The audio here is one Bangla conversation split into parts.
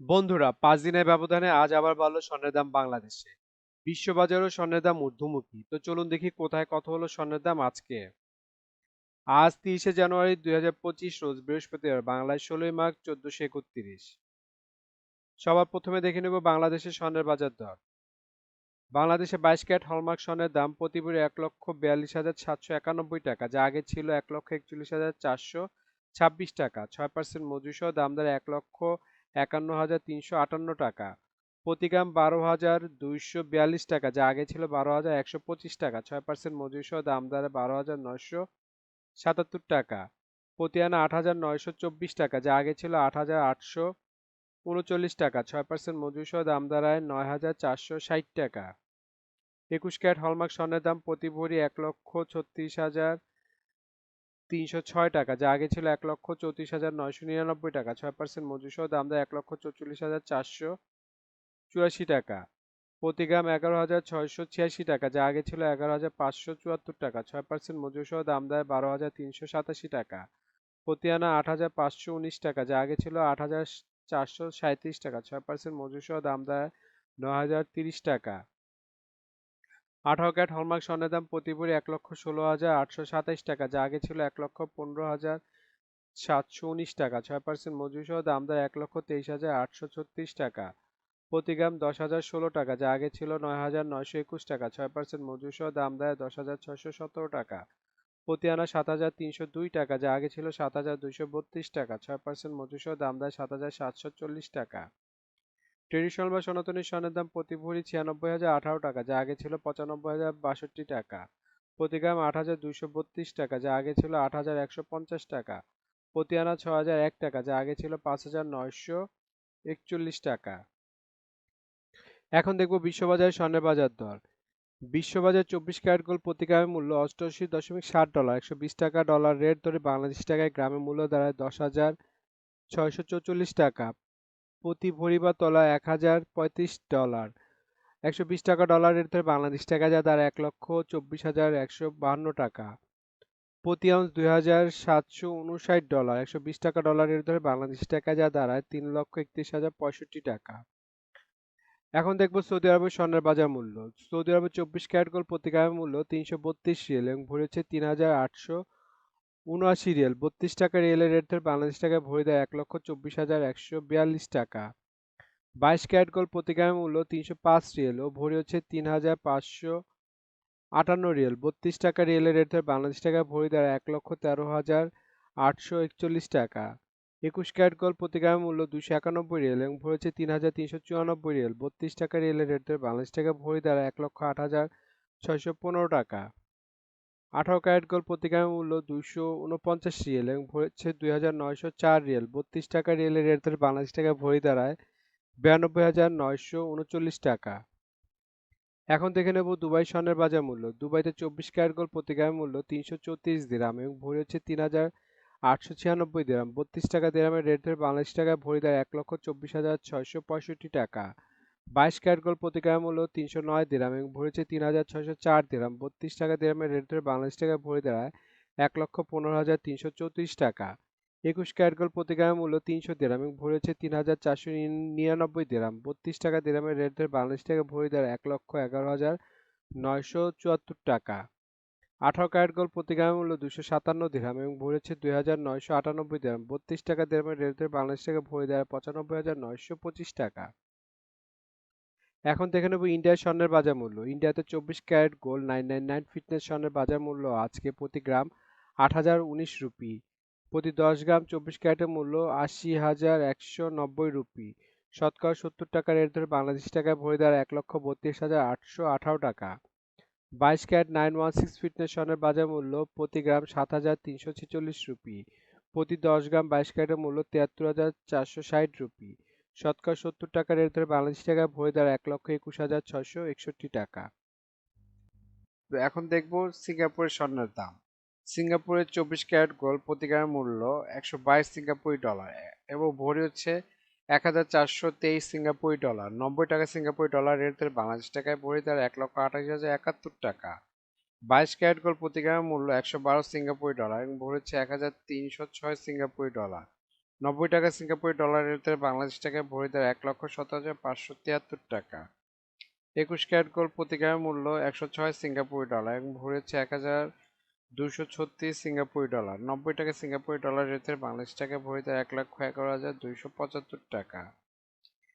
বন্ধুরা, পাঁচ দিনের ব্যবধানে আজ আবার বাড়লো স্বর্ণের দাম বাংলাদেশে। বিশ্ববাজারেও স্বর্ণের দাম ঊর্ধ্বমুখী। তো চলুন দেখি কোথায় কত হলো স্বর্ণের দাম আজকে। আজ তিরিশে জানুয়ারি দুই হাজার পঁচিশ, রোজ বৃহস্পতিবার, বাংলায় ষোলোই মার্চ চোদ্দশো একত্রিশ। সবার প্রথমে দেখে নেব বাংলাদেশের স্বর্ণের বাজার দর। বাংলাদেশে বাইশ ক্যারেট হলমার্ক স্বর্ণের দাম প্রতি ভরি এক লক্ষ বিয়াল্লিশ হাজার সাতশো একানব্বই টাকা, যা আগে ছিল এক লক্ষ একচল্লিশ হাজার চারশো ছাব্বিশ টাকা। ছয় পার্সেন্ট মজুসহ দামদার এক লক্ষ একান্ন হাজার তিনশো আটান্ন টাকা। প্রতি গ্রাম বারো হাজার দুইশো বিয়াল্লিশ টাকা, যা আগে ছিল বারো হাজার একশো পঁচিশ টাকা। ছয় পার্সেন্ট মজুসহ দাম দাঁড়ে বারো হাজার নয়শো সাতাত্তর টাকা। প্রতি আনা আট হাজার নয়শো চব্বিশ টাকা, যা আগে ছিল আট হাজার আটশো উনচল্লিশ টাকা। ছয় পার্সেন্ট মজুসহ দাম দাঁড়ায় নয় হাজার চারশো ষাট টাকা। একুশ ক্যারেট হলমার্ক স্বর্ণের দাম প্রতি ভরি এক লক্ষ ছত্রিশ হাজার তিনশো ছয় টাকা, যা আগে ছিল এক লক্ষ চৌত্রিশ হাজার নয়শো নিরানব্বই টাকা, ছয় পার্সেন্ট মজুসহ দাম দেয় এক লক্ষ চৌচল্লিশ হাজার চারশো চুরাশি টাকা। প্রতি গ্রাম এগারো হাজার ছয়শো ছিয়াশি টাকা, যা আগে ছিল এগারো হাজার পাঁচশো চুয়াত্তর টাকা, ছয় পার্সেন্ট মজুসহ দাম দেয় বারো হাজার তিনশো সাতাশি টাকা। প্রতি আনা আট হাজার পাঁচশো উনিশ টাকা, যা আগে ছিল আট হাজার চারশো সাঁত্রিশ টাকা, ছয় পার্সেন্ট মজুসহ দাম দেয় ন হাজার তিরিশ টাকা। আঠারো ক্যারেট হলমার্ক স্বর্ণের দাম প্রতি ভরি এক লক্ষ ষোলো হাজার আটশো সাতাইশ টাকা, যা আগে ছিল এক লক্ষ পনেরো হাজার সাতশো উনিশ টাকা, ছয় পার্সেন্ট মজুরি সহ দাম দেয় এক লক্ষ তেইশ হাজার আটশো ছত্রিশ টাকা, প্রতি গ্রাম দশ হাজার ষোলো টাকা, যা আগে ছিল নয় হাজার নয়শো একুশ টাকা, ছয় পার্সেন্ট মজুরি সহ দাম দেয় দশ হাজার ছয়শো সতেরো টাকা, প্রতি আনা সাত হাজার তিনশো দুই টাকা, যা আগে ছিল সাত হাজার দুইশো বত্রিশ টাকা, ছয় পার্সেন্ট মজুরি সহ দাম দেয় সাত হাজার সাতশো চল্লিশ টাকা। ট্রেডিশনাল বা সনাতনী স্বর্ণের দাম প্রতি ভরি ছিয়ানব্বই হাজার আঠারো টাকা, যা আগে ছিল পঁচানব্বই হাজার বাষট্টি টাকা। প্রতি গ্রাম আট হাজার দুইশো বত্রিশ টাকা, যা আগে ছিল আট হাজার একশো পঞ্চাশ টাকা। প্রতি আনা ছ হাজার এক টাকা, যা আগে ছিল পাঁচ হাজার নয়শো একচল্লিশ টাকা। এখন দেখব বিশ্ববাজারে স্বর্ণের বাজার দর। বিশ্ববাজার চব্বিশ ক্যারেট গোল্ড প্রতি গ্রামের মূল্য অষ্টআশি দশমিক ষাট ডলার, একশো বিশ টাকা ডলার। রেট ধরে বাংলাদেশ টাকায় গ্রামের মূল্য দাঁড়ায় দশ হাজার ছয়শো চৌচল্লিশ টাকা। প্রতি ভরি বা তলা এক হাজার পঁয়ত্রিশ ডলার। একশো বিশ টাকা ডলারের ধরে বাংলাদেশ টাকা যা দাঁড়ায় এক লক্ষ চব্বিশ হাজার একশো বাহান্ন টাকা। প্রতি আউন্স দুই হাজার সাতশো উনষাট ডলার। একশো বিশ টাকা ডলারের ধরে বাংলাদেশ টাকা যা দাঁড়ায় তিন লক্ষ একত্রিশ হাজার পঁয়ষট্টি টাকা। এখন দেখব সৌদি আরবের স্বর্ণের বাজার মূল্য। সৌদি আরবের চব্বিশ ক্যারেট গোল্ড প্রতি গ্রামের মূল্য তিনশো বত্রিশ রিয়েল এবং ভরি হচ্ছে তিন হাজার আটশো উনআশি রিয়েল, বত্রিশ টাকা রিয়েলের রেট ধরে বাংলাদেশ টাকায় ভরি দেয় এক লক্ষ চব্বিশ হাজার একশো বিয়াল্লিশ টাকা। বাইশ ক্যারেট গোল্ড প্রতি গ্রামের মূল্য তিনশো পাঁচ রিয়েল ও ভরি হচ্ছে তিন হাজার পাঁচশো আটান্ন রিয়েল, বত্রিশ টাকা রিয়েলের রেট ধরে বাংলাদেশ টাকায় ভরি দেয় এক লক্ষ তেরো হাজার আটশো একচল্লিশ টাকা। একুশ ক্যারেট গোল্ড প্রতি গ্রামের মূল্য দুশো একানব্বই রিয়েল এবং ভরি হচ্ছে তিন হাজার তিনশো চুরানব্বই রিয়েল, বত্রিশ টাকা রিয়েলের রেট ধরে বাংলাদেশ টাকায় ভরি দেয় এক লক্ষ আট হাজার ছয়শো পনেরো টাকা। আঠারো ক্যারেট গোল্ড প্রতি মূল্য দুইশো উনপঞ্চাশ রিয়েল এবং হচ্ছে দুই হাজার নয়শো চার রিয়েল। বত্রিশ টাকা রিয়েলের রেট ধরে বাংলাদেশ টাকায় ভরি দাঁড়ায় বিরানব্বই হাজার নয়শো উনচল্লিশ টাকা। এখন দেখে নেব দুবাই স্বর্ণের বাজার মূল্য। দুবাইতে চব্বিশ ক্যারেট গোল্ড প্রতি মূল্য তিনশো চৌত্রিশ দিরাম এবং ভরি হচ্ছে তিন হাজার আটশো ছিয়ানব্বই দিরাম। বত্রিশ টাকা দিরামের রেট ধরে বাংলাদেশ টাকায় ভরি দেয় এক লক্ষ চব্বিশ হাজার ছয়শো পঁয়ষট্টি টাকা। বাইশ ক্যারেট গোল্ড প্রতি গ্রাম মূল্য তিনশো নয় দিরাম এবং ভরেছে তিন হাজার ছয়শো চার দিরাম। বত্রিশ টাকা দিরামের রেট ধরে বাংলাদেশ টাকায় ভরে দাঁড়ায় এক লক্ষ পনেরো হাজার তিনশো চৌত্রিশ টাকা। একুশ ক্যারেট গোল্ড প্রতি গ্রামের মূল্য তিনশো দিরাম এবং ভরেছে তিন হাজার চারশো নিরানব্বই দিরাম। বত্রিশ টাকা দিরামের রেট ধরে বাংলাদেশ টাকা ভরে দাঁড়ায় এক লক্ষ এগারো হাজার নয়শো চুয়াত্তর টাকা। আঠারো ক্যারেট গোল্ড প্রতি গ্রামের মূল্য দুশো সাতান্ন দিরাম এবং ভরেছে দুই হাজার নয়শো আটানব্বই দিরাম। বত্রিশ টাকা দিরামের রেট ধরে বাংলাদেশ টাকায় ভরে দাঁড়ায় পঁচানব্বই হাজার নয়শো পঁচিশ টাকা। এখন দেখে নেব ইন্ডিয়ার স্বর্ণের বাজার মূল্য। ইন্ডিয়াতে চব্বিশ carat gold nine nine nine fitness স্বর্ণের বাজার মূল্য আজকে প্রতি গ্রাম আট হাজার উনিশ রুপি। প্রতি দশ গ্রাম চব্বিশ ক্যারেটের মূল্য আশি হাজার একশো নব্বই রুপি। শতকরা সত্তর টাকা রেট ধরে বাংলাদেশ টাকায় ভরে দেওয়ার এক লক্ষ বত্রিশ হাজার আটশো আঠারো টাকা। বাইশ carat nine one six fitness স্বর্ণের বাজার মূল্য প্রতি গ্রাম সাত হাজার তিনশো ছেচল্লিশ রুপি। প্রতি দশ গ্রাম বাইশ ক্যারেটের মূল্য তিয়াত্তর হাজার চারশো ষাট রুপি। শতকরা সত্তর টাকা রেট ধরে বাংলাদেশ টাকা, ভরে দেওয়ার এক লক্ষ একুশ হাজার ছয়শো একষট্টি টাকা। তো এখন দেখব সিঙ্গাপুরের স্বর্ণের দাম। সিঙ্গাপুরের চব্বিশ ক্যারেট গোল্ড প্রতি গ্রামের মূল্য একশো বাইশ সিঙ্গাপুরি ডলার এবং ভরি হচ্ছে এক হাজার চারশো তেইশ সিঙ্গাপুরি ডলার। নব্বই টাকা সিঙ্গাপুরি ডলার রেট ধরে বাংলাদেশ টাকায় ভরি দেওয়ার এক লক্ষ আঠাশ হাজার একাত্তর টাকা। বাইশ ক্যারেট গোল্ড প্রতি গ্রামের মূল্য একশো বারো সিঙ্গাপুরি ডলার এবং ভরি হচ্ছে এক হাজার তিনশো ছয় সিঙ্গাপুরি ডলার। নব্বই টাকা সিঙ্গাপুরি ডলারের ভিতরে বাংলাদেশ টাকায় ভরি দেয় এক লক্ষ সতেরো হাজার পাঁচশো তিয়াত্তর টাকা। একুশ ক্যারেট গোল্ড প্রতি মূল্য একশো ছয় সিঙ্গাপুরি ডলার এবং ভরি এক হাজার দুশো ছত্রিশ সিঙ্গাপুরি ডলার। নব্বই টাকা সিঙ্গাপুরি ডলার রেটে বাংলাদেশ টাকা ভরি দেয় এক লক্ষ এগারো হাজার দুইশো পঁচাত্তর টাকা।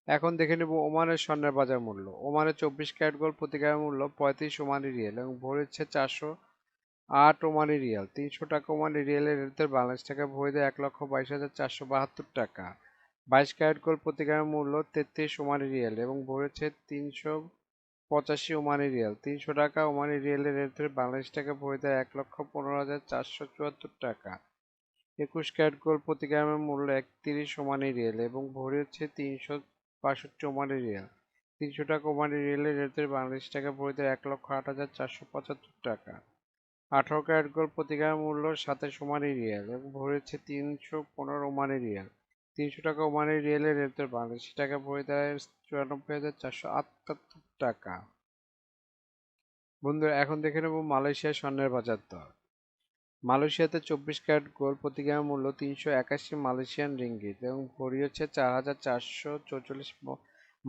এখন দেখে নেব ওমানের স্বর্ণের বাজার মূল্য। ওমানের চব্বিশ ক্যারেট গোল্ড প্রতি মূল্য পঁয়ত্রিশ ওমানি রিয়েল এবং ভরি হচ্ছে চারশো আট ওমানি রিয়াল, তিনশো টাকা ওমানি রিয়েলের রেটে বাংলাদেশ টাকা ভরি দেয় এক লক্ষ বাইশ হাজার চারশো বাহাত্তর টাকা। বাইশ ক্যারেট গোল্ড প্রতি গ্রামের মূল্য তেত্রিশ ওমানি রিয়েল এবং ভরি হচ্ছে তিনশো পঁচাশি ওমানি রিয়াল। তিনশো টাকা ওমানি রিয়ালের রেটে বাংলাদেশ টাকা ভরি দেয় এক লক্ষ পনেরো হাজার চারশো চুয়াত্তর টাকা। একুশ ক্যারেট গোল্ড প্রতি গ্রামের মূল্য একত্রিশ ওমানি রিয়েল এবং ভরি হচ্ছে তিনশো বাষট্টি ওমানি রিয়াল। তিনশো টাকা ওমানি রিয়েলের রেটে বাংলাদেশ টাকা ভরি দেয় এক লক্ষ আট হাজার চারশো পঁচাত্তর টাকা। আঠারো ক্যারেট গোল্ড প্রতি মূল্য সাতাশ ওমানি রিয়াল এবং ভরি হচ্ছে তিনশো পনেরো ওমানি রিয়াল। তিনশো টাকা ওমানি রিয়েলের রেটে বাংলাদেশি টাকা ভরি দেয় চুরানব্বই হাজার চারশো আটাত্তর টাকা। বন্ধুরা, এখন দেখে নেব মালয়েশিয়ার স্বর্ণের বাজার দর। মালয়েশিয়াতে চব্বিশ ক্যারেট গোল্ড প্রতি মূল্য তিনশো একাশি মালয়েশিয়ান রিঙ্গিত এবং ভরি হচ্ছে চার হাজার চারশো চৌচল্লিশ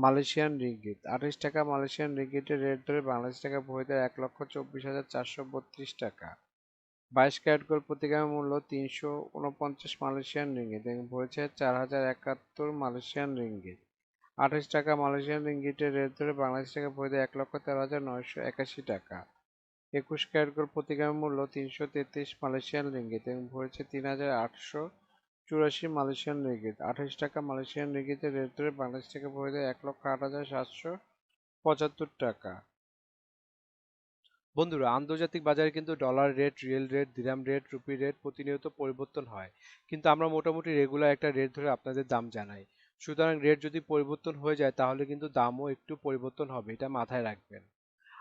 মালয়েশিয়ান রিঙ্গিত। আঠাশ টাকা মালয়েশিয়ান রিঙ্গিতের রেট ধরে বাংলাদেশ টাকা দেয় এক লক্ষ চব্বিশ হাজার চারশো বত্রিশ টাকা। বাইশ ক্যারেট গোল্ড প্রতি মূল্য তিনশো উনপঞ্চাশ মালয়েশিয়ান রিঙ্গিত এবং ভরেছে চার হাজার একাত্তর মালয়েশিয়ান রিঙ্গিত। আঠাশ টাকা মালয়েশিয়ান রিঙ্গিটের রেট ধরে বাংলাদেশ টাকা দেয় এক লক্ষ তেরো হাজার নয়শো একাশি টাকা। একুশ ক্যারেট গোল্ড প্রতি মূল্য তিনশো তেত্রিশ মালয়েশিয়ান রিঙ্গিত এবং ভরেছে তিন হাজার আটশো চুরাশি মালয়েশিয়ান রিঙ্গিত, আঠাশ টাকা মালয়েশিয়ান রিঙ্গিতের রেট ধরে বাংলাদেশ টাকা ভরি দেয় এক লক্ষ আট হাজার সাতশো পঁচাত্তর টাকা। বন্ধুরা, আন্তর্জাতিক বাজারে কিন্তু dollar rate riyal rate dirham rate rupee rate প্রতিনিয়ত পরিবর্তন হয়। কিন্তু আমরা মোটামুটি রেগুলার একটা রেট ধরে আপনাদের দাম জানাই। সুতরাং রেট যদি পরিবর্তন হয়ে যায়, তাহলে কিন্তু দামও একটু পরিবর্তন হবে, এটা মাথায় রাখবেন।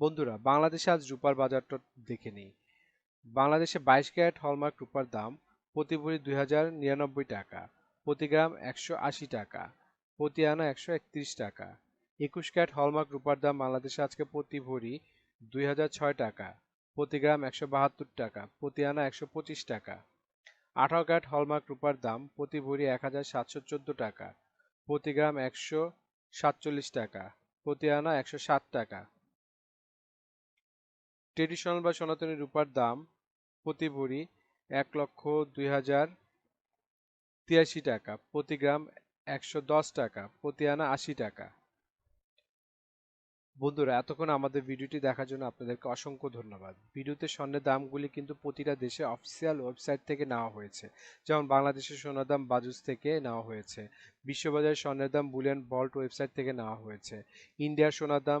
বন্ধুরা, বাংলাদেশে আজ রূপার বাজারটা দেখে নিই। বাংলাদেশে বাইশ ক্যারেট হলমার্ক রূপার দাম প্রতি ভরি দুই হাজার নিরানব্বই টাকা, প্রতি গ্রাম একশো আশি টাকা, প্রতি আনা একশো একত্রিশ টাকা। একুশ ক্যারেট হলমার্ক রূপার দাম বাংলাদেশে আজকে প্রতি ভরি দুই হাজার ছয় টাকা, প্রতি গ্রাম একশো বাহাত্তর টাকা, প্রতি আনা একশো পঁচিশ টাকা। আঠারো ক্যারেট হলমার্ক রূপার দাম প্রতি ভরি এক হাজার সাতশো চোদ্দ টাকা, প্রতি গ্রাম একশো সাতচল্লিশ টাকা, প্রতি আনা একশো সাত টাকা। ট্রেডিশনাল বা সনাতনী রূপার দাম প্রতি ভরি এক লক্ষ দুই হাজার তিরাশি টাকা, প্রতি গ্রাম একশো দশ টাকা, প্রতি আনা আশি টাকা। বন্ধুরা, এতক্ষণ আমাদের ভিডিওটি দেখার জন্য আপনাদেরকে অসংখ্য ধন্যবাদ। ভিডিওতে স্বর্ণের দামগুলি কিন্তু প্রতিটা দেশে অফিসিয়াল ওয়েবসাইট থেকে নেওয়া হয়েছে। যেমন বাংলাদেশের সোনার দাম বাজুস থেকে নেওয়া হয়েছে। বিশ্ববাজারের স্বর্ণের দাম বুলিয়ান বল্ট ওয়েবসাইট থেকে নেওয়া হয়েছে। ইন্ডিয়ার সোনার দাম